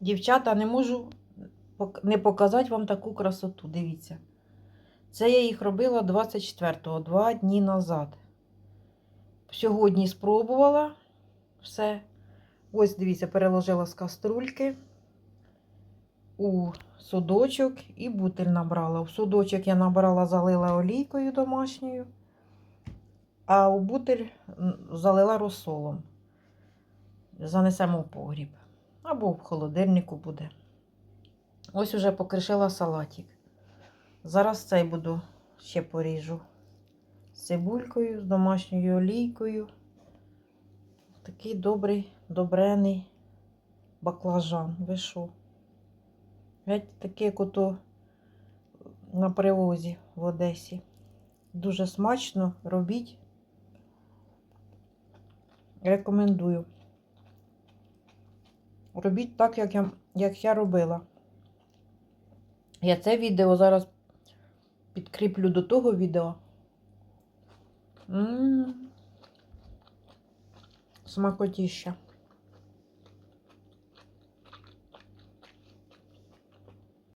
Дівчата, не можу не показати вам таку красоту. Дивіться. Це я їх робила 24-го, два дні назад. Сьогодні спробувала все. Ось, дивіться, переложила з каструльки у судочок і бутиль набрала. У судочок я набрала, залила олійкою домашньою, а у бутиль залила розсолом. Занесемо в погріб. Або в холодильнику буде. Ось уже покришила салатик. Зараз цей буду ще поріжу з цибулькою, з домашньою олійкою. Такий добрий, добрений баклажан. Ви що? Геть такий, як ото на привозі в Одесі. Дуже смачно робіть. Рекомендую. Робіть так, як я, як я робила. Я це відео зараз підкріплю до того відео. М, Смакотіща.